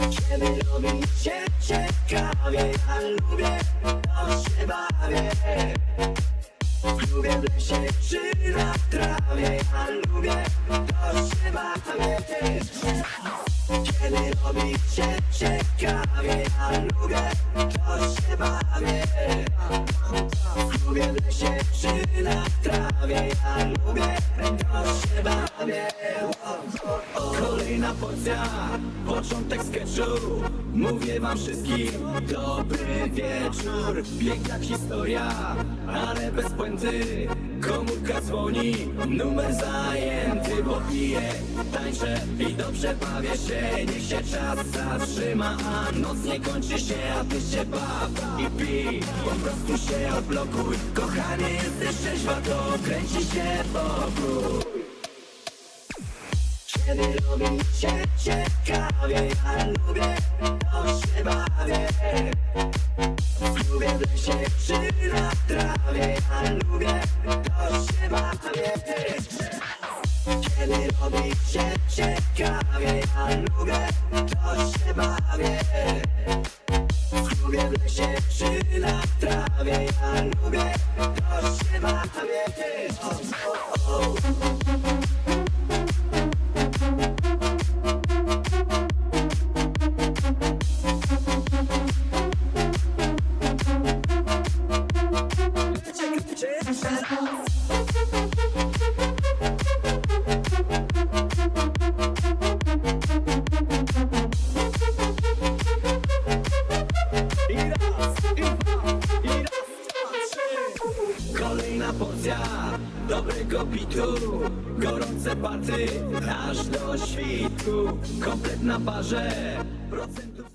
Kiedy robi się ciekawie Ja lubię, to się bawię. Lubię w lesie czy na trawie Ja lubię, to się bawię Kiedy robi się ciekawie Ja lubię, to się bawię Mówię wam wszystkim, dobry wieczór. Piękna historia, ale bez puenty Komórka dzwoni, numer zajęty Bo piję, tańczę i dobrze bawię się. Niech się czas zatrzyma, a noc nie kończy się A ty się baw i pij, po prostu się odblokuj Kochanie, jesteś trzeźwa, to kręci się wokół kiedy robi się ciekawie Ja lubię, to się bawię Lubię w lesie czy na trawie Ja lubię, to się bawię Kiedy robi się ciekawie Ja lubię, to się bawię Lubię w lesie czy na trawie Ja lubię, to się bawię o, o, o. Gorące party aż do świtu Komplet na parze procentów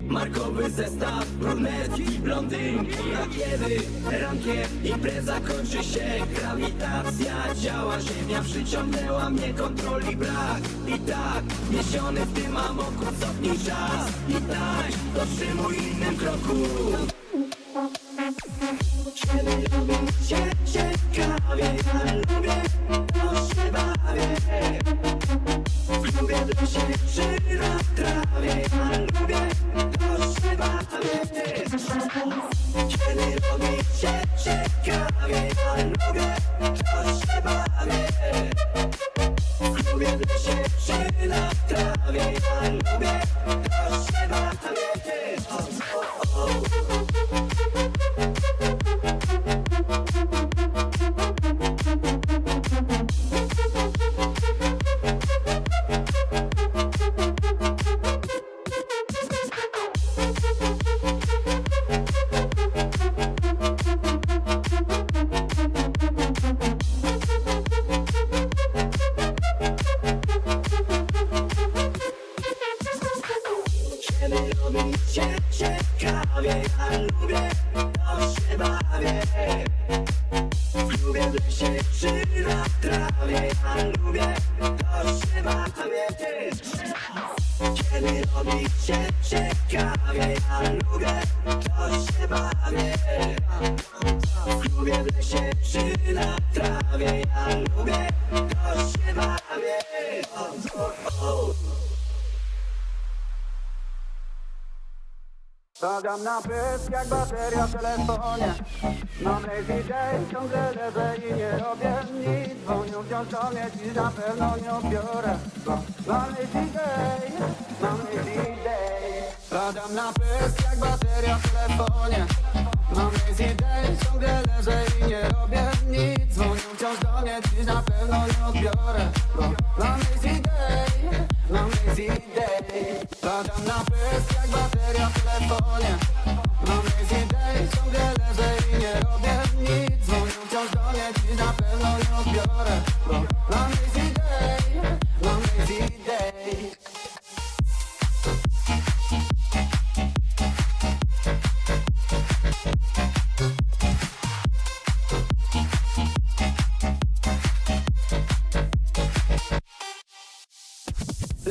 Markowy zestaw, brunetki, blondynki A kiedy rankiem impreza kończy się Grawitacja działa, ziemia przyciągnęła mnie Kontroli brak. I tak Niesiony w tym amoku, cofnij czas. I tańcz, dotrzymuj innym kroku kiedy robi się ciekawie lubię, to się bawię Lubię lesie czy na trawie lubię, to się bawię Kiedy robi się ciekawie Ja lubię, to się Lubię lesie czy na trawie lubię, to się. Kiedy robi się ciekawie lubię, to się bawię. Lesie trawie Ja lubię, to się bawię. Się ciekawie lubię, to lesie trawie Ja lubię, to się bawię. o, o, o. Padam na pysk jak bateria w telefonie. Mam lazy day, ciągle leżę i nie robię nic Dzwonią wciąż do mnie, dziś na pewno nie odbiorę Bo Mam lazy day, mam lazy day Padam na pysk jak bateria w telefonie. Mam lazy day, ciągle leżę i nie robię nic Dzwonią wciąż do mnie, dziś na pewno nie odbiorę Mam lazy day, mam lazy day Padam na pysk jak bateria w telefonie. Mam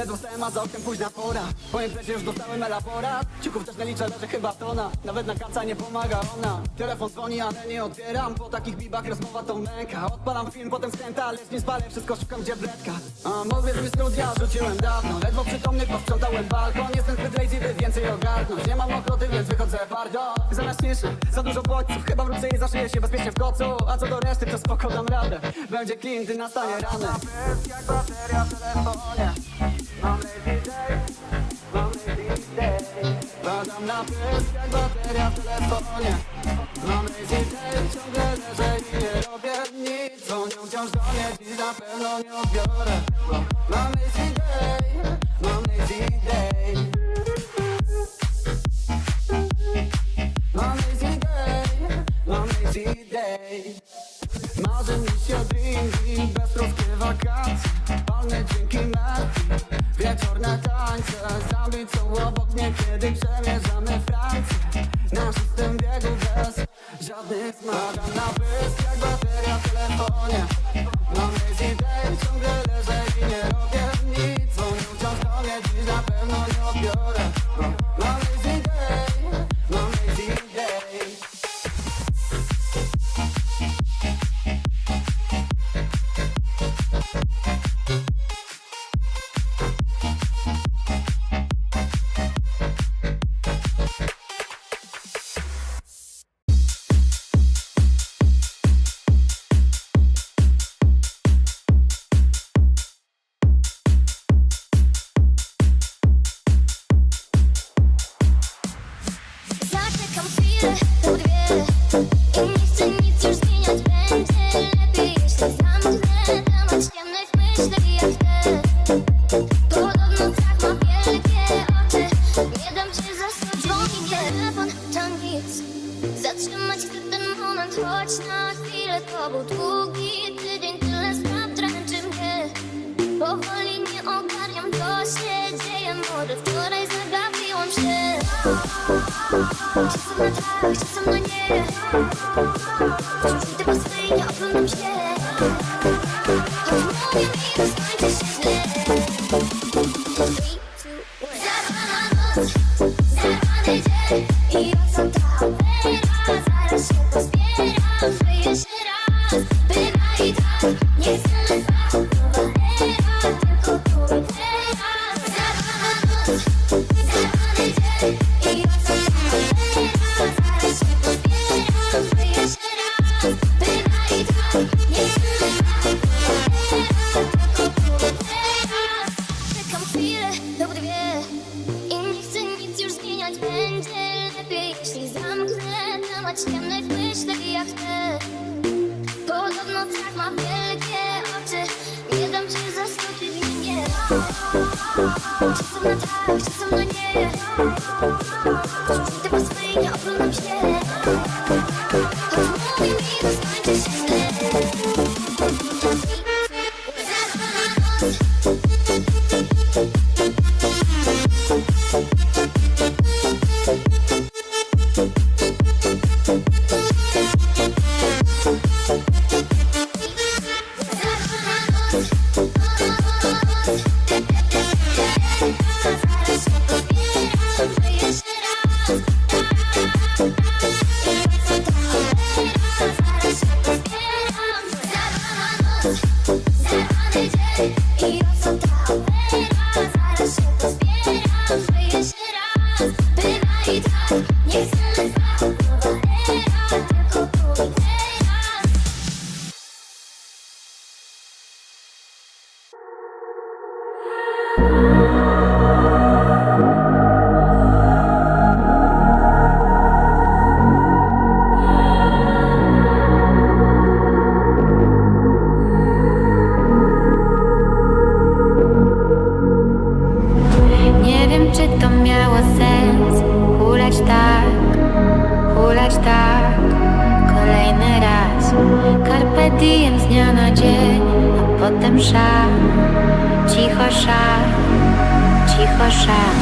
Ledwo stałem, a za oknem późna pora. Po imprezie już dostałem elaborat. Ciuchów też nie liczę, leży chyba tona. Nawet na kaca nie pomaga ona. Telefon dzwoni, ale nie odbieram Po takich bibach rozmowa to męka. Odpalam film, potem skręta, lecz nie spalę. Wszystko szukam gdzie bredka. A mówię, że studia rzuciłem dawno. Ledwo przytomny posprzątałem balkon. Jestem zbyt lazy, by więcej ogarnąć. Nie mam ochroty, więc wychodzę bardzo. Zamiast ciszy, za dużo bodźców Chyba wrócę i zaszyję się bezpiecznie w kocu. A co do reszty, to spoko dam radę. Będzie clean, gdy nastanie ranek jak bateria w telefonie Badam na pysk jak bateria w telefonie Mam lazy day, ciągle leżę i nie robię nic Dzwonią wciąż do mnie, dziś nie odbiorę Mam lazy day, mam lazy day Mam lazy day, mam lazy day Marzy mi się drinki, beztroskie wakacje Palne metki, wieczorne są obok mnie, kiedy przemierzamy Francję Na szóstym biegu bez żadnych zmagań. Na pysk jak bateria w telefonie. Mam lazy day, ciągle leżę i nie robię Podobno strach ma wielkie oczy Nie. Dam się zasnąć Dzwoni telefon, to nic Zatrzymać ten moment Choć na chwilę to był długi tydzień Tyle spraw dręczy mnie Powoli nie. Ogarniam, co się dzieje Może wczoraj zagapiłam się Czasem na tak, czasem na nie. Wciąż idę po swej, nie oglądam się Choć mówię mi, że skończy się źle Three, two, one. Zarwana noc, zarwany dzień I o co ta afera Zaraz się pozbieram, tak, czasem na nie Wciąż idę po swej, nie oglądam Nie A potem szał Cicho szał Cicho szał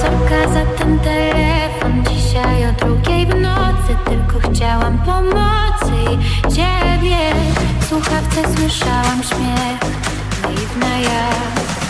Sorka za ten telefon. Dzisiaj o drugiej w nocy Tylko chciałam pomocy ciebie. W słuchawce słyszałam śmiech Naiwna ja